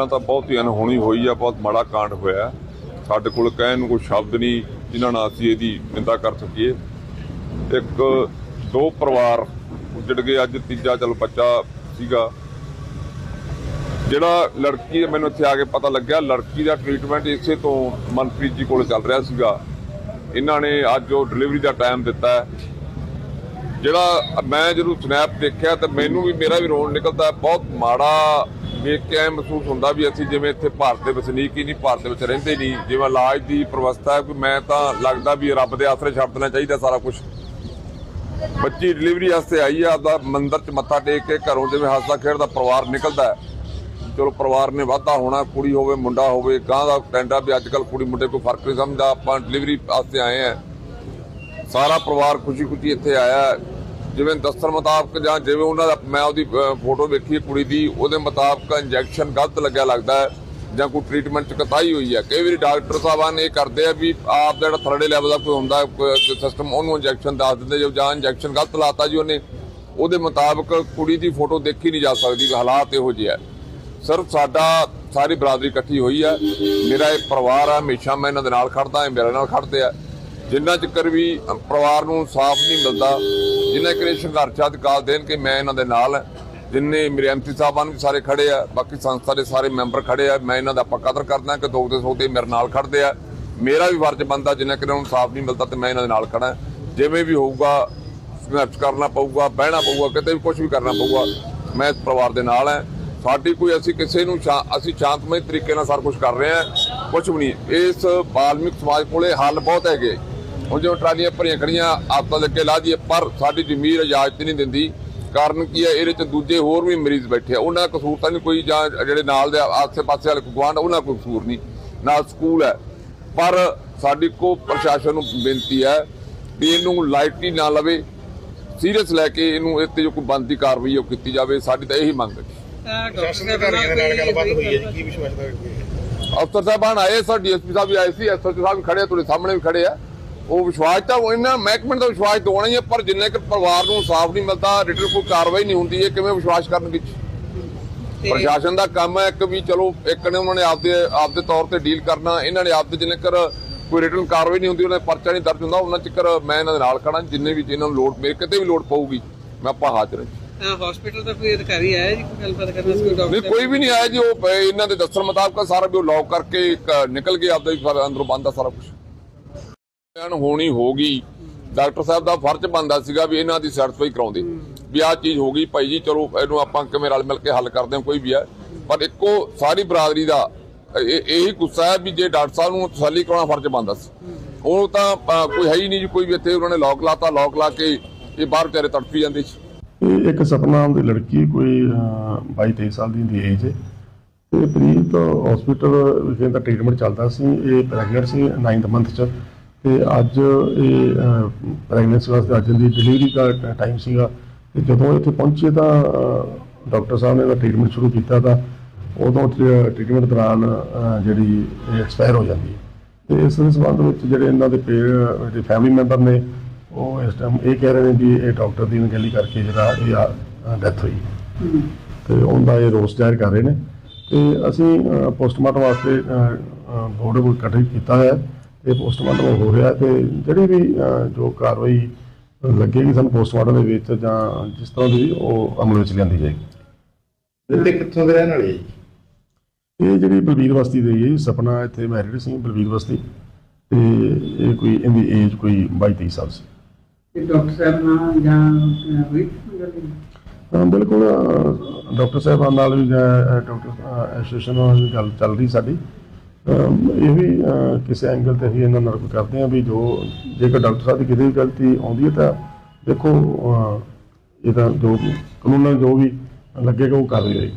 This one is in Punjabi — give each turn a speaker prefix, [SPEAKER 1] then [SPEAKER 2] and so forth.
[SPEAKER 1] ਪਹਿਲਾਂ ਤਾਂ ਬਹੁਤ ਹੀ ਅਨਹੋਣੀ ਹੋਈ ਆ, ਬਹੁਤ ਮਾੜਾ ਕਾਂਡ ਹੋਇਆ। ਸਾਡੇ ਕੋਲ ਕਹਿਣ ਨੂੰ ਕੋਈ ਸ਼ਬਦ ਨਹੀਂ, ਜਿਨ੍ਹਾਂ ਨਾਲ ਅਸੀਂ ਇਹਦੀ ਨਿੰਦਾ ਕਰ ਸਕੀਏ। ਇੱਕ, ਦੋ ਪਰਿਵਾਰ ਉੱਜੜ ਗਏ, ਅੱਜ ਤੀਜਾ ਚਲ ਬੱਚਾ ਸੀਗਾ। ਜਿਹੜਾ ਲੜਕੀ ਮੈਨੂੰ ਇੱਥੇ ਆ ਕੇ ਪਤਾ ਲੱਗਿਆ, ਲੜਕੀ ਦਾ ਟ੍ਰੀਟਮੈਂਟ ਇਸੇ ਤੋਂ ਮਨਪ੍ਰੀਤ ਜੀ ਕੋਲ ਚੱਲ ਰਿਹਾ ਸੀਗਾ। ਇਹਨਾਂ ਨੇ ਅੱਜ ਉਹ ਡਿਲੀਵਰੀ ਦਾ ਟਾਈਮ ਦਿੱਤਾ। ਜਿਹੜਾ ਮੈਂ ਜਦੋਂ ਸਨੈਪ ਦੇਖਿਆ, ਤਾਂ ਮੈਨੂੰ ਵੀ, ਮੇਰਾ ਵੀ ਰੋਣ ਨਿਕਲਦਾ, ਬਹੁਤ ਮਾੜਾ ਵੇਖ ਕੇ ਐ ਮਹਿਸੂਸ ਹੁੰਦਾ ਵੀ ਅਸੀਂ ਜਿਵੇਂ ਇੱਥੇ ਭਾਰਤ ਦੇ ਵਸਨੀਕ ਹੀ ਨਹੀਂ, ਭਾਰਤ ਦੇ ਵਿੱਚ ਰਹਿੰਦੇ ਨਹੀਂ। ਜਿਵੇਂ ਇਲਾਜ ਦੀ ਪ੍ਰਵਸਥਾ ਹੈ ਕਿ ਮੈਂ ਤਾਂ ਲੱਗਦਾ ਵੀ ਰੱਬ ਦੇ ਆਸਰੇ ਛੱਡ ਦੇਣਾ ਚਾਹੀਦਾ ਸਾਰਾ ਕੁਝ ਬੱਚੀ ਡਿਲੀਵਰੀ ਵਾਸਤੇ ਆਈ ਆ, ਆਪਦਾ ਮੰਦਰ 'ਚ ਮੱਥਾ ਟੇਕ ਕੇ ਘਰੋਂ ਜਿਵੇਂ ਹੱਸਦਾ ਖੇਡਦਾ, ਪਰਿਵਾਰ ਨਿਕਲਦਾ ਚਲੋ ਪਰਿਵਾਰ ਨੇ ਵਾਧਾ ਹੋਣਾ, ਕੁੜੀ ਹੋਵੇ, ਮੁੰਡਾ ਹੋਵੇ ਗਾਂ ਦਾ ਟੈਂਡਾ ਵੀ ਅੱਜ ਕੱਲ ਕੁੜੀ ਮੁੰਡੇ ਕੋਈ ਫ਼ਰਕ ਨਹੀਂ ਸਮਝਦਾ, ਆਪਾਂ ਡਿਲੀਵਰੀ ਵਾਸਤੇ ਆਏ ਆ। ਸਾਰਾ ਪਰਿਵਾਰ ਖੁਸ਼ੀ ਖੁਸ਼ੀ ਇੱਥੇ ਆਇਆ। ਜਿਵੇਂ ਦੱਸਣ ਮੁਤਾਬਕ ਜਾਂ ਜਿਵੇਂ ਉਹਨਾਂ ਦਾ, ਮੈਂ ਉਹਦੀ ਫੋਟੋ ਵੇਖੀ ਕੁੜੀ ਦੀ, ਉਹਦੇ ਮੁਤਾਬਕ ਇੰਜੈਕਸ਼ਨ ਗਲਤ ਲੱਗਿਆ ਲੱਗਦਾ ਹੈ ਜਾਂ ਕੋਈ ਟ੍ਰੀਟਮੈਂਟ ਚ ਕਤਾਈ ਹੋਈ ਹੈ। ਕਈ ਵਾਰੀ ਡਾਕਟਰ ਸਾਹਿਬਾਨ ਇਹ ਕਰਦੇ ਆ ਵੀ ਆਪ ਦਾ ਜਿਹੜਾ ਥਰਡੇ ਲੈਵਲ ਦਾ ਕੋਈ ਹੁੰਦਾ ਸਿਸਟਮ ਉਹਨੂੰ ਇੰਜੈਕਸ਼ਨ ਦੱਸ ਦਿੰਦੇ ਜੋ ਜਾਂ ਇੰਜੈਕਸ਼ਨ ਗਲਤ ਲਾਤਾ ਜੀ ਉਹਨੇ, ਉਹਦੇ ਮੁਤਾਬਕ ਕੁੜੀ ਦੀ ਫੋਟੋ ਦੇਖੀ ਨਹੀਂ ਜਾ ਸਕਦੀ ਵੀ ਹਾਲਾਤ ਇਹੋ ਜਿਹੇ ਆ ਸਰ, ਸਾਡਾ ਸਾਰੀ ਬਰਾਦਰੀ ਇਕੱਠੀ ਹੋਈ ਹੈ। ਮੇਰਾ ਇਹ ਪਰਿਵਾਰ ਆ, ਹਮੇਸ਼ਾ ਮੈਂ ਇਹਨਾਂ ਦੇ ਨਾਲ ਖੜਦਾ ਹਾਂ ਮੇਰੇ ਨਾਲ ਖੜਦੇ ਆ। ਜਿੰਨਾ ਚਿਰ ਵੀ ਪਰਿਵਾਰ ਨੂੰ ਇਨਸਾਫ਼ ਨਹੀਂ ਮਿਲਦਾ ਜਿੰਨਾ ਚਿਰ ਇਹ ਸੰਘਰਸ਼ ਅਧਿਕਾਰ ਦੇਣ ਕਿ ਮੈਂ ਇਹਨਾਂ ਦੇ ਨਾਲ ਜਿੰਨੇ ਮੇਰੇ ਐਮਪੀ ਸਾਹਿਬਾਨ ਵੀ ਸਾਰੇ ਖੜੇ ਆ, ਬਾਕੀ ਸੰਸਥਾ ਦੇ ਸਾਰੇ ਮੈਂਬਰ ਖੜੇ ਆ, ਮੈਂ ਇਹਨਾਂ ਦਾ ਆਪਾਂ ਕਦਰ ਕਰਦਾ ਕਿ ਦੋ ਦੇ ਸੌਦੇ ਮੇਰੇ ਨਾਲ ਖੜਦੇ ਆ। ਮੇਰਾ ਵੀ ਫਰਜ਼ ਬਣਦਾ ਜਿੰਨਾ ਕਿ ਉਹਨੂੰ ਸਾਫ਼ ਨਹੀਂ ਮਿਲਦਾ ਤੇ ਮੈਂ ਇਹਨਾਂ ਦੇ ਨਾਲ ਖੜਾ। ਜਿਵੇਂ ਵੀ ਹੋਊਗਾ, ਸੰਘਰਸ਼ ਕਰਨਾ ਪਊਗਾ, ਬਹਿਣਾ ਪਊਗਾ, ਕਿਤੇ ਵੀ ਕੁਝ ਵੀ ਕਰਨਾ ਪਊਗਾ, ਮੈਂ ਇਸ ਪਰਿਵਾਰ ਦੇ ਨਾਲ ਹੈ। ਸਾਡੀ ਕੋਈ ਅਸੀਂ ਕਿਸੇ ਨੂੰ ਸ਼ਾ- ਅਸੀਂ ਸ਼ਾਂਤਮਈ ਤਰੀਕੇ ਨਾਲ ਸਾਰਾ ਕੁਝ ਕਰ ਰਹੇ ਹਾਂ। ਕੁਝ ਵੀ ਨਹੀਂ, ਇਸ ਬਾਲਮਿਕ ਸਮਾਜ ਕੋਲੇ ਹੱਲ ਬਹੁਤ ਹੈਗੇ। ਹੁਣ ਜਿਵੇਂ ਟਰਾਲੀਆਂ ਭਰੀਆਂ ਖੜੀਆਂ ਆਪਾਂ ਦੇ ਕੇ ਲਾ ਦਈਏ ਪਰ ਸਾਡੀ ਜ਼ਮੀਰ ਇਜਾਜ਼ਤ ਨਹੀਂ ਦਿੰਦੀ। ਕਾਰਨ ਕੀ ਹੈ? ਇਹਦੇ ਚ ਦੂਜੇ ਹੋਰ ਵੀ ਮਰੀਜ਼ ਬੈਠੇ ਆ। ਉਹਨਾਂ ਦਾ ਕਸੂਰ ਤਾਂ ਨਹੀਂ ਕੋਈ ਜਾਂ ਜਿਹੜੇ ਨਾਲ ਦੇ ਆਸੇ-ਪਾਸੇ ਵਾਲੇ ਗਵਾਂਢ ਉਹਨਾਂ ਕੋਈ ਕਸੂਰ ਨਹੀਂ। ਨਾਲ ਸਕੂਲ ਹੈ। ਪਰ ਸਾਡੀ ਕੋ ਪ੍ਰਸ਼ਾਸਨ ਨੂੰ ਬੇਨਤੀ ਹੈ ਵੀ ਇਹਨੂੰ ਲਾਈਟਲੀ ਨਾ ਲਵੇ। ਸੀਰੀਅਸ ਲੈ ਕੇ ਇਹਨੂੰ ਇੱਥੇ ਜੋ ਕੋਈ ਬੰਦੀ ਕਾਰਵਾਈ ਉਹ ਕੀਤੀ ਜਾਵੇ। ਸਾਡੀ ਤਾਂ ਇਹੀ ਮੰਗ ਹੈ। ਜੀ।
[SPEAKER 2] ਸ਼ਾਸਨ ਅਧਿਕਾਰੀਆਂ ਦੇ ਨਾਲ ਗੱਲਬਾਤ ਹੋਈ ਹੈ ਜੀ। ਕੀ ਵਿਸ਼ਵਾਸ ਦਾ
[SPEAKER 1] ਅਫਸਰ ਸਾਹਿਬਾਨ ਆਏ ਸਰ ਡੀਐਸਪੀ ਸਾਹਿਬ ਵੀ ਆਏ ਸੀ। ਐਸਐਸਪੀ ਸਾਹਿਬ ਵੀ ਖੜੇ ਆ ਤੁਹਾਡੇ ਸਾਹਮਣੇ ਵੀ ਖੜੇ ਆ। ਉਹ ਵਿਸ਼ਵਾਸ ਤਾਂ ਇਹਨਾਂ ਮਹਿਕਮੇ ਦਾ ਵਿਸ਼ਵਾਸ ਦਿਵਾਉਣਾ ਹੀ ਹੈ ਪਰ ਜਿੰਨੇ ਕਿ ਪਰਿਵਾਰ ਨੂੰ ਸਾਫ਼ ਨਹੀਂ ਮਿਲਦਾ ਰਿਟਰ ਕੋਈ ਕਾਰਵਾਈ ਨਹੀਂ ਹੁੰਦੀ ਇਹ ਕਿਵੇਂ ਵਿਸ਼ਵਾਸ ਕਰਨਗੇ ਪ੍ਰਸ਼ਾਸਨ ਦਾ ਕੰਮ ਹੈ ਕਿ ਵੀ ਚਲੋ ਇੱਕ ਨੇ ਉਹਨਾਂ ਨੇ ਆਪਦੇ ਆਪਦੇ ਤੌਰ ਤੇ ਡੀਲ ਕਰਨਾ ਇਹਨਾਂ ਨੇ ਆਪਦੇ ਜਿੰਨੇ ਕਰ ਕੋਈ ਰਿਟਰਨ ਕਾਰਵਾਈ ਨਹੀਂ ਹੁੰਦੀ ਉਹਨਾਂ ਦਾ ਪਰਚਾ ਨਹੀਂ ਦਰਜ ਹੁੰਦਾ ਉਹਨਾਂ ਚਿਕਰ ਮੈਂ ਇਹਨਾਂ ਦੇ ਨਾਲ ਖੜਾ ਜਿੰਨੇ ਵੀ ਜਿਹਨਾਂ ਨੂੰ ਲੋੜ ਮੇਰੇ ਕਿਤੇ ਵੀ ਲੋੜ ਪਊਗੀ ਮੈਂ ਆਪਾਂ ਹਾਜ਼ਰ ਹਾਂ
[SPEAKER 3] ਹਸਪੀਟਲ ਦਾ ਕੋਈ ਅਧਿਕਾਰੀ ਆਇਆ ਜੀ ਕੋਈ ਗੱਲਬਾਤ ਕਰਨ ਵਾਸਤੇ ਕੋਈ
[SPEAKER 1] ਨਹੀਂ
[SPEAKER 3] ਡਾਕਟਰ
[SPEAKER 1] ਕੋਈ ਵੀ ਨਹੀਂ ਆਇਆ ਜੀ ਉਹ ਇਹਨਾਂ ਦੇ ਦੱਸਣ ਮੁਤਾਬਕ ਸਾਰਾ ਵੀ ਉਹ ਲੌਕ ਕਰਕੇ ਇੱਕ ਨਿਕਲ ਗਿਆ ਆਪਦਾ ਹੀ ਅੰਦਰੋਂ ਬੰਦ ਆ ਸਾਰਾ ਕੁਝ ਐਨ ਹੋਣੀ ਹੋਗੀ ਡਾਕਟਰ ਸਾਹਿਬ ਦਾ ਫਰਜ਼ ਬੰਦਾ ਸੀਗਾ ਵੀ ਇਹਨਾਂ ਦੀ ਸੈਟੀਸਫਾਈ ਕਰਾਉਂਦੇ। ਵੀ ਆਹ ਚੀਜ਼ ਹੋ ਗਈ ਭਾਈ ਜੀ, ਚਲੋ ਇਹਨੂੰ ਆਪਾਂ ਕਿਵੇਂ ਰਲ ਮਿਲ ਕੇ ਹੱਲ ਕਰਦੇ ਹਾਂ, ਕੋਈ ਵੀ ਹੈ। ਪਰ ਇੱਕੋ ਸਾਰੀ ਬਰਾਦਰੀ ਦਾ ਇਹੀ ਗੁੱਸਾ ਹੈ ਵੀ ਜੇ ਡਾਕਟਰ ਸਾਹਿਬ ਨੂੰ ਤਸੱਲੀ ਕਰਾਉਣਾ ਫਰਜ਼ ਬੰਦਾ ਸੀ। ਉਹ ਤਾਂ ਕੋਈ ਹੈ ਹੀ ਨਹੀਂ ਜੀ, ਕੋਈ ਵੀ ਇੱਥੇ ਉਹਨਾਂ ਨੇ ਲੌਕ ਲਾਤਾ ਲੌਕ ਲਾ ਕੇ ਇਹ ਬਾਹਰ ਵਿਚਾਰੇ ਤੜਫੀ ਜਾਂਦੇ ਸੀ।
[SPEAKER 4] ਇਹ ਇੱਕ ਸਪਨਾ ਦੀ ਲੜਕੀ ਕੋਈ 22 23 ਸਾਲ ਦੀ ਦੀ ਏਜ ਹੈ ਤੇ ਪ੍ਰੀਤ ਹਸਪੀਟਲ ਵਿਖੇ ਦਾ ਟ੍ਰੀਟਮੈਂਟ ਚੱਲਦਾ ਸੀ। ਇਹ ਪ੍ਰੈਗਨੈਂਟ ਸੀ 9th ਮੰਥ ਚ। ਤੇ ਅੱਜ ਇਹ ਪ੍ਰੈਗਨੈਂਸੀ ਵਾਸਤੇ ਅੱਜ ਦੀ ਡਿਲੀਵਰੀ ਦਾ ਟਾਈਮ ਸੀਗਾ। ਤੇ ਜਦੋਂ ਇੱਥੇ ਪਹੁੰਚੇ ਤਾਂ ਡਾਕਟਰ ਸਾਹਿਬ ਨੇ ਇਹਦਾ ਟ੍ਰੀਟਮੈਂਟ ਸ਼ੁਰੂ ਕੀਤਾ ਤਾਂ ਉਦੋਂ ਟ੍ਰੀਟਮੈਂਟ ਦੌਰਾਨ ਅਹ, ਜਿਹੜੀ ਐਕਸਪਾਇਰ ਹੋ ਜਾਂਦੀ ਹੈ। ਤੇ ਇਸ ਦੇ ਸੰਬੰਧ ਵਿੱਚ ਜਿਹੜੇ ਇਹਨਾਂ ਦੇ ਪੇਰ ਫੈਮਿਲੀ ਮੈਂਬਰ ਨੇ ਉਹ ਇਸ ਟਾਈਮ ਇਹ ਕਹਿ ਰਹੇ ਨੇ ਵੀ ਇਹ ਡਾਕਟਰ ਦੀ ਅਣਗਹਿਲੀ ਕਰਕੇ ਜਿਹੜਾ ਇਹ ਡੈਥ ਹੋਈ ਤੇ ਉਹਦਾ ਇਹ ਰੋਸ ਜ਼ਾਹਿਰ ਕਰ ਰਹੇ ਨੇ। ਤੇ ਅਸੀਂ ਪੋਸਟਮਾਰਟਮ ਵਾਸਤੇ ਬੋਰਡ ਨੂੰ ਇਕੱਠੇ ਕੀਤਾ ਹੈ। ਤੇ ਪੋਸਟਮਾਰਟਮ ਹੋ ਰਿਹਾ ਤੇ ਜਿਹੜੀ ਵੀ ਜੋ ਕਾਰਵਾਈ ਲੱਗੇਗੀ ਸਾਨੂੰ ਪੋਸਟਮਾਰਟਮ ਦੇ ਵਿੱਚ ਜਾਂ ਜਿਸ ਤਰ੍ਹਾਂ ਦੀ ਵੀ ਉਹ ਅਮਲ ਵਿੱਚ ਲਿਆਂਦੀ ਜਾਏਗੀ।
[SPEAKER 2] ਤੇ ਕਿੱਥੋਂ ਦੇ ਰਹਿਣ ਵਾਲੇ
[SPEAKER 4] ਇਹ ਜਿਹੜੀ ਬਲਬੀਰ ਬਸਤੀ ਦੇ ਜੀ ਸਪਨਾ ਇੱਥੇ ਮੈਰਿਡ ਸੀ ਬਲਬੀਰ ਬਸਤੀ। ਤੇ ਇਹ ਕੋਈ ਇਹਦੀ ਏਜ ਕੋਈ 22 23 ਸਾਲ ਸੀ।
[SPEAKER 3] ਤੇ ਡਾਕਟਰ ਸਾਹਿਬ ਨਾਲ ਜਾਂ ਹੋਈ?
[SPEAKER 4] ਹਾਂ ਬਿਲਕੁਲ ਡਾਕਟਰ ਸਾਹਿਬਾਨ ਨਾਲ ਵੀ ਡਾਕਟਰ ਐਸੋਸੀਏਸ਼ਨ ਨਾਲ ਗੱਲ ਚੱਲ ਰਹੀ ਸਾਡੀ। ਇਹ ਵੀ ਕਿਸੇ ਐਂਗਲ ਤੇ ਅਸੀਂ ਇਹਨਾਂ ਨਾਲ ਕਰਦੇ ਹਾਂ ਵੀ ਜੋ ਜੇਕਰ ਡਾਕਟਰ ਸਾਹਿਬ ਦੀ ਕਿਤੇ ਵੀ ਗਲਤੀ ਆਉਂਦੀ ਹੈ ਤਾਂ ਦੇਖੋ ਇਹ ਤਾਂ ਜੋ ਕਾਨੂੰਨਾਂ ਜੋ ਵੀ ਲੱਗੇਗਾ ਉਹ ਕਰ ਰਹੀ ਹੋਏਗੀ